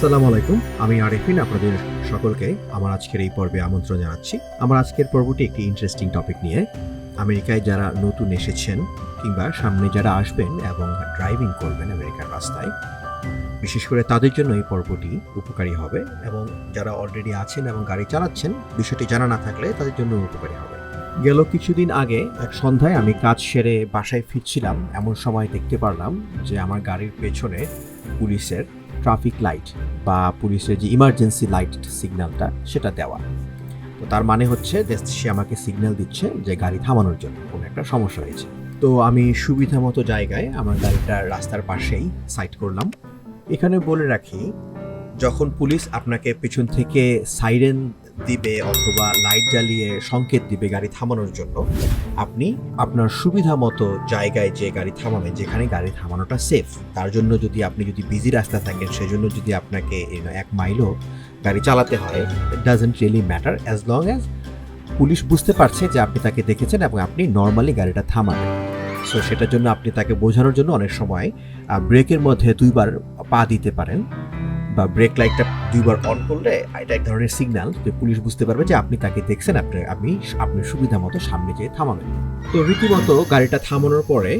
আসসালামু আলাইকুম। আমি আরিফিন, আপনাদের সকলকে আমার আজকের এই পর্বে আমন্ত্রণ জানাচ্ছি। আমার আজকের পর্বটি একটি ইন্টারেস্টিং টপিক নিয়ে। আমেরিকায় যারা নতুন এসেছেন কিংবা সামনে যারা আসবেন এবং ড্রাইভিং করবেন আমেরিকার রাস্তায়, বিশেষ করে তাদের জন্য এই পর্বটি উপকারী হবে এবং যারা অলরেডি আছেন এবং গাড়ি চালাচ্ছেন, বিষয়টি জানা না থাকলে তাদের জন্য উপকারী হবে। গেল কিছুদিন আগে এক সন্ধ্যায় আমি কাজ সেরে বাসায় ফিরছিলাম। এমন সময় দেখতে পারলাম যে আমার গাড়ির পেছনে পুলিশের ট্রাফিক লাইট বা পুলিশের যে ইমার্জেন্সি লাইট সিগন্যালটা সেটা দেওয়া। তো তার মানে হচ্ছে সে আমাকে সিগন্যাল দিচ্ছে যে গাড়ি থামানোর জন্য, কোনো একটা সমস্যা হয়েছে। তো আমি সুবিধা মতো জায়গায় আমার গাড়িটা রাস্তার পাশেই সাইড করলাম। এখানে বলে রাখি, যখন পুলিশ আপনাকে পেছন থেকে সাইরেন দিবে অথবা লাইট জ্বালিয়ে সংকেত দিবে গাড়ি থামানোর জন্য, আপনি আপনার সুবিধা মতো জায়গায় যে গাড়ি থামাবেন, যেখানে গাড়ি থামানোটা সেফ তার জন্য যদি আপনি যদি বিজি রাস্তা থাকেন, সেজন্য যদি আপনাকে এক মাইলও গাড়ি চালাতে হয় it doesn't really matter as long as police বুঝতে পারছে যে আপনি তাকে দেখেছেন এবং আপনি নর্মালি গাড়িটা থামাবেন। সো সেটার জন্য আপনি তাকে বোঝানোর জন্য অনেক সময় ব্রেকের মধ্যে দুইবার পা দিতে পারেন। বা ব্রেক লাইটটা দুইবার অন করলে এটা এক ধরনের সিগন্যাল যে পুলিশ বুঝতে পারবে যে আপনি তাকে দেখছেন, আপনি আপনি আপনার সুবিধা মতো সামনে যেয়ে থামাবেন। তো রীতিমতো গাড়িটা থামানোর পরে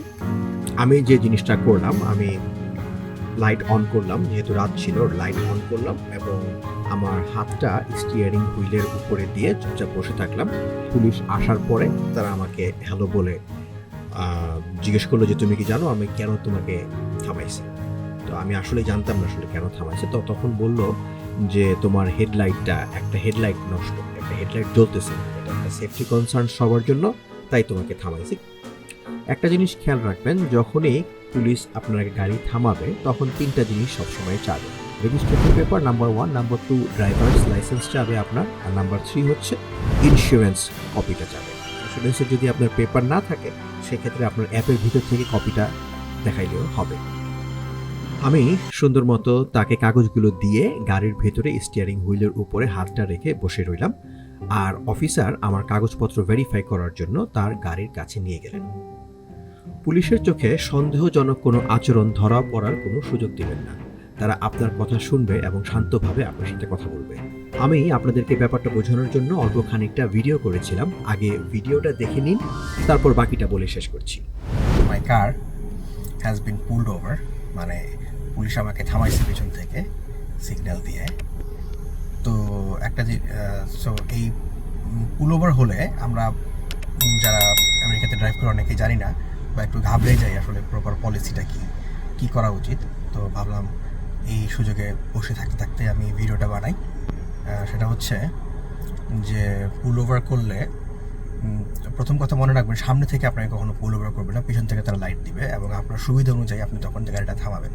আমি যে জিনিসটা করলাম, আমি লাইট অন করলাম, যেহেতু রাত ছিল লাইট অন করলাম এবং আমার হাতটা স্টিয়ারিং হুইলের উপরে দিয়ে চুপচাপ বসে থাকলাম। পুলিশ আসার পরে তারা আমাকে হ্যালো বলে জিজ্ঞেস করল যে, তুমি কি জানো আমি কেন তোমাকে থামাইছি? তো আমি আসলে জানতাম না আসলে কেন থামাইছে। তো তখন বলল যে তোমার হেডলাইটটা, একটা হেডলাইট নষ্ট, একটা হেডলাইট জ্বলতেছে। এটা একটা সেফটি কনসার্ন সবার জন্য, তাই তোমাকে থামাইছি। একটা জিনিস খেয়াল রাখবেন, যখনই পুলিশ আপনার গাড়ি থামাবে, তখন তিনটা জিনিস সবসময় চাবে। Registration paper number one number two driver's licence চাবে আপনার, আর নাম্বার থ্রি হচ্ছে ইন্স্যুরেন্স কপিটা চাবে। ইন্স্যুরেন্সের যদি আপনার পেপার না থাকে, সেক্ষেত্রে আপনার অ্যাপের ভিতর থেকে কপিটা দেখাইলেও হবে। আমি সুন্দর মতো তাকে কাগজগুলো দিয়ে গাড়ির ভেতরে স্টিয়ারিং হুইলের উপরে হাতটা রেখে বসে রইলাম আর অফিসার আমার কাগজপত্র ভেরিফাই করার জন্য তার গাড়ির কাছে নিয়ে গেলেন। পুলিশের চোখে সন্দেহজনক কোনো আচরণ ধরা পড়ার কোনো সুযোগ দিবেন না। তারা আপনার কথা শুনবে এবং শান্তভাবে আপনার সাথে কথা বলবে। আমি আপনাদেরকে ব্যাপারটা বোঝানোর জন্য অল্প খানিকটা ভিডিও করেছিলাম। আগে ভিডিওটা দেখে নিন, তারপর বাকিটা বলে শেষ করছি। My car has been pulled over মানে পুলিশ আমাকে থামাইছে পেছন থেকে সিগন্যাল দিয়ে। তো একটা সো এই পুল ওভার হলে আমরা যারা আমেরিকাতে ড্রাইভ করে অনেকে জানি না, বা একটু ঘাবড়ে যাই আসলে প্রপার পলিসিটা কি কি করা উচিত। তো ভাবলাম এই সুযোগে বসে থাকতে থাকতে আমি ভিডিওটা বানাই। সেটা হচ্ছে যে পুল ওভার করলে প্রথম কথা মনে রাখবেন, সামনে থেকে আপনাকে কখনো পুল ওভার করবে না, পিছন থেকে তারা লাইট দিবে এবং আপনার সুবিধা অনুযায়ী আপনি তখন গাড়িটা থামাবেন।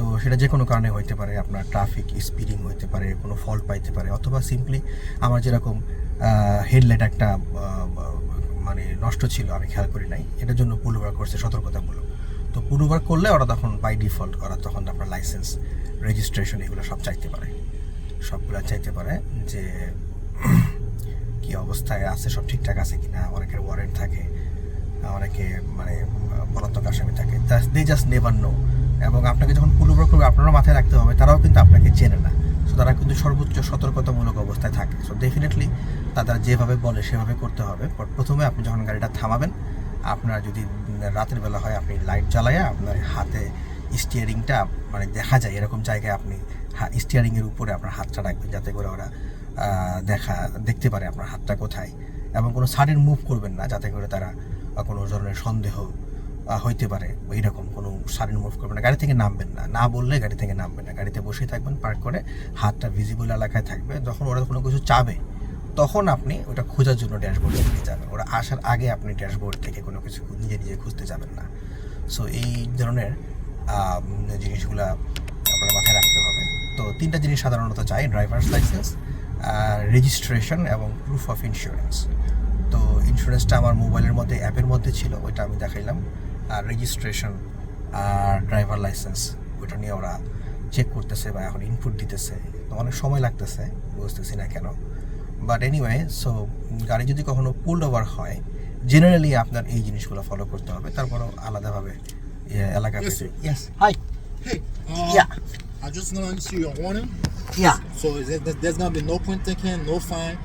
তো সেটা যে কোনো কারণে হইতে পারে, আপনার ট্রাফিক স্পিডিং হইতে পারে, কোনো ফল্ট পাইতে পারে, অথবা সিম্পলি আমার যেরকম হেডলাইট একটা মানে নষ্ট ছিল, আমি খেয়াল করি নাই, এটার জন্য পুল করছে সতর্কতামূলক। তো পুল করলে ওরা তখন বাই ডিফল্ট ওরা তখন আপনার লাইসেন্স রেজিস্ট্রেশন এগুলো সব চাইতে পারে। সবগুলো চাইতে পারে যে, কি অবস্থায় আছে, সব ঠিকঠাক আছে কি না অনেকের ওয়ারেন্ট থাকে, অনেকে মানে পলাতক আসামি থাকে দে জাস্ট নেভার নো এবং আপনাকে যখন পুল করবে, আপনারও মাথায় রাখতে হবে, তারাও কিন্তু আপনাকে চেনে না। সো তারা কিন্তু সর্বোচ্চ সতর্কতামূলক অবস্থায় থাকে। সো ডেফিনেটলি তারা যেভাবে বলে, সেভাবে করতে হবে। প্রথমে আপনি যখন গাড়িটা থামাবেন, আপনার যদি রাতের বেলা হয়, আপনি লাইট জ্বালায়া আপনার হাতে স্টিয়ারিংটা মানে দেখা যায়, এরকম জায়গায় আপনি স্টিয়ারিংয়ের উপরে আপনার হাতটা রাখবেন যাতে করে ওরা দেখা, দেখতে পারে আপনার হাতটা কোথায়। এবং কোনো সাডেন মুভ করবেন না, যাতে করে তারা কোনো ধরনের সন্দেহ হইতে পারে। বা এরকম কোনো সাডেন মুভ করবেন না। গাড়ি থেকে নামবেন না। না বললে গাড়ি থেকে নামবেন না। গাড়িতে বসে থাকবেন, পার্ক করে হাতটা ভিজিবল এলাকায় থাকবে। যখন ওরা কোনো কিছু চাবে, তখন আপনি ওটা খোঁজার জন্য ড্যাশবোর্ডের দিকে যাবেন। ওরা আসার আগে আপনি ড্যাশবোর্ড থেকে কোনো কিছু নিজে নিজে খুঁজতে যাবেন না। সো এই ধরনের জিনিসগুলা আপনার মাথায় রাখতে হবে। তো তিনটা জিনিস সাধারণত চাই ড্রাইভার্স লাইসেন্স রেজিস্ট্রেশন এবং প্রুফ অফ ইন্স্যুরেন্স তো ইন্স্যুরেন্সটা আমার মোবাইলের মধ্যে অ্যাপের মধ্যে ছিল, ওইটা আমি দেখাইলাম। আর রেজিস্ট্রেশন আর ড্রাইভার লাইসেন্স ওইটা নিয়ে ওরা চেক করতেছে বা এখন ইনপুট দিতেছে। তো অনেক সময় লাগতেছে বুঝতেছি না কেন। বাট এনিওয়ে সো গাড়ি যদি কখনো পুলড ওভার হয় জেনারেলি আপনার এই জিনিসগুলো ফলো করতে হবে। তারপরেও আলাদাভাবে এলাকা yes hi Hey, yeah I'm just gonna issue you a warning. Yeah, So there's gonna be no point taken, no fine.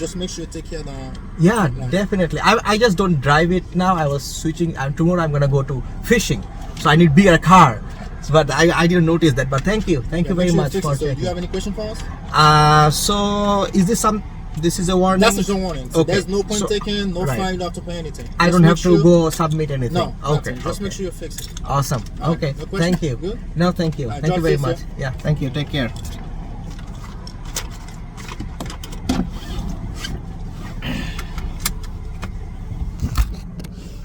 Just make sure you take care of the. yeah, definitely. I, I just don't drive it now. I was switching. And tomorrow I'm gonna go to fishing, so I need bigger car. So, but I, I didn't notice that. But thank you, thank you Yeah, make very sure much for. So, do you have any question for us? Uh, so is this some? This is a warning. That's just a warning. So Okay. There's no point So- taken, no right. fine. You have to pay anything. I don't have to sure- go submit anything. No. Okay. nothing. Just okay. make sure you fix it. Awesome. Okay. no? Thank you. Good? No, thank you. Alright, thank you very much. Yeah. Thank you. Take care.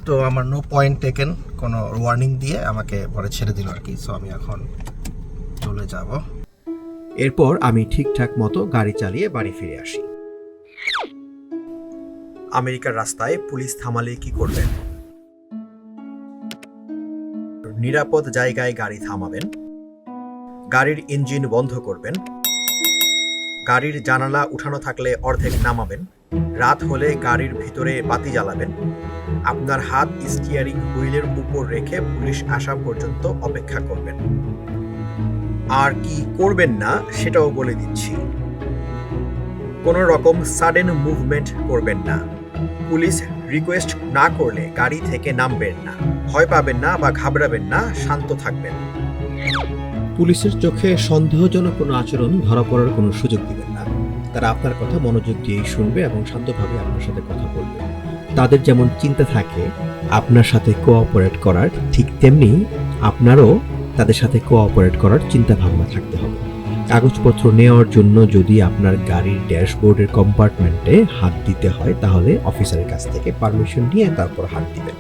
তো আমার no point taken কোনো warning দিয়ে আমাকে পরে ছেড়ে দিল আর কি। So আমি এখন চলে যাব। এরপর আমি ঠিকঠাক মতো গাড়ি চালিয়ে বাড়ি ফিরে আসি। আমেরিকার রাস্তায় পুলিশ থামালে কি করবেন? নিরাপদ জায়গায় গাড়ি থামাবেন। গাড়ির ইঞ্জিন বন্ধ করবেন। গাড়ির জানালা উঠানো থাকলে অর্ধেক নামাবেন। রাত হলে গাড়ির ভিতরে বাতি জ্বালাবেন। আপনার হাত স্টিয়ারিং হুইলের উপর রেখে পুলিশ আসা পর্যন্ত অপেক্ষা করবেন। আর কি করবেন না, সেটাও বলে দিচ্ছি। কোনো রকম সাডেন মুভমেন্ট করবেন না। পুলিশ রিকোয়েস্ট না করলে গাড়ি থেকে নামবেন না। ভয় পাবেন না বা ঘাবড়াবেন না, শান্ত থাকবেন। পুলিশের চোখে সন্দেহজনক কোনো আচরণ ধরা পড়ার কোনো সুযোগ দিবেন না। তারা আপনার কথা মনোযোগ দিয়েই শুনবে এবং শান্তভাবে আপনার সাথে কথা বলবে। তাদের যেমন চিন্তা থাকে, আপনার সাথে কোঅপারেট করার ঠিক তেমনি আপনারও তাদের সাথে কোঅপারেট করার চিন্তা ভাবনা থাকতে হবে। কাগজপত্র নেওয়ার জন্য যদি আপনার গাড়ির ড্যাশবোর্ডের কম্পার্টমেন্টে হাত দিতে হয়, তাহলে অফিসারের কাছ থেকে পারমিশন নিয়ে তারপর হাত দিবেন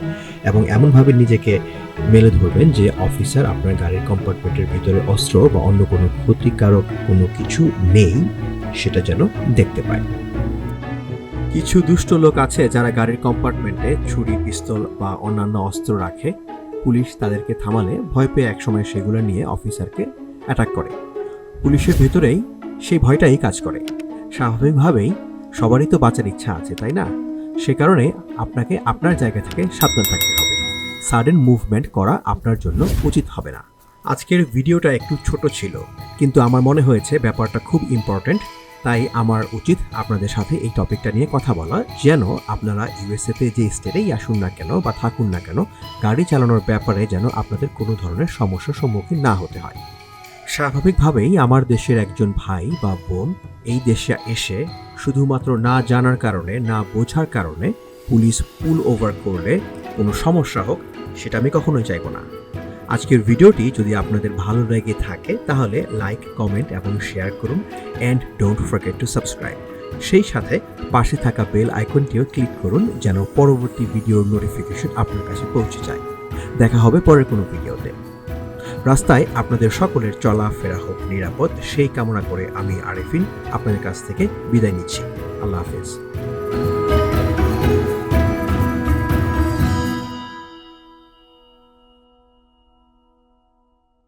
এবং এমনভাবে নিজেকে মেলে ধরবেন যে অফিসার আপনার গাড়ির কম্পার্টমেন্টের ভিতরে অস্ত্র বা অন্য কোনো ক্ষতিকারক কোনো কিছু নেই। সেটা যেন দেখতে পায়। কিছু দুষ্ট লোক আছে যারা গাড়ির কম্পার্টমেন্টে ছুরি, পিস্তল বা অন্যান্য অস্ত্র রাখে। পুলিশ তাদেরকে থামালে ভয় পেয়ে একসময় সেগুলো নিয়ে অফিসারকে অ্যাটাক করে। পুলিশের ভেতরেই সেই ভয়টাই কাজ করে। স্বাভাবিকভাবেই সবারই তো বাঁচার ইচ্ছা আছে, তাই না? সে কারণে আপনাকে আপনার জায়গা থেকে সাবধান থাকতে হবে। সাডেন মুভমেন্ট করা আপনার জন্য উচিত হবে না। আজকের ভিডিওটা একটু ছোট ছিল, কিন্তু আমার মনে হয়েছে ব্যাপারটা খুব ইম্পর্ট্যান্ট তাই আমার উচিত আপনাদের সাথে এই টপিকটা নিয়ে কথা বলা, যেন আপনারা ইউএসএতে যে স্টেটেই আসুন না কেন বা থাকুন না কেন, গাড়ি চালানোর ব্যাপারে যেন আপনাদের কোনো ধরনের সমস্যার সম্মুখীন না হতে হয়। স্বাভাবিকভাবেই আমার দেশের একজন ভাই বা বোন এই দেশে এসে শুধুমাত্র না জানার কারণে, না বোঝার কারণে পুলিশ পুল ওভার করলে কোনো সমস্যা হোক, সেটা আমি কখনোই চাইব না। আজকের ভিডিওটি যদি আপনাদের ভালো লেগে থাকে, তাহলে লাইক কমেন্ট এবং শেয়ার করুন and don't forget to subscribe সেই সাথে পাশে থাকা বেল আইকনটিও ক্লিক করুন যেন পরবর্তী ভিডিওর নোটিফিকেশন আপনার কাছে পৌঁছে যায়। দেখা হবে পরের কোনো ভিডিওতে। রাস্তায় আপনাদের সকলের চলাফেরা হোক নিরাপদ, সেই কামনা করে আমি আরেফিন আপনাদের কাছ থেকে বিদায় নিচ্ছি। আল্লাহ হাফেজ।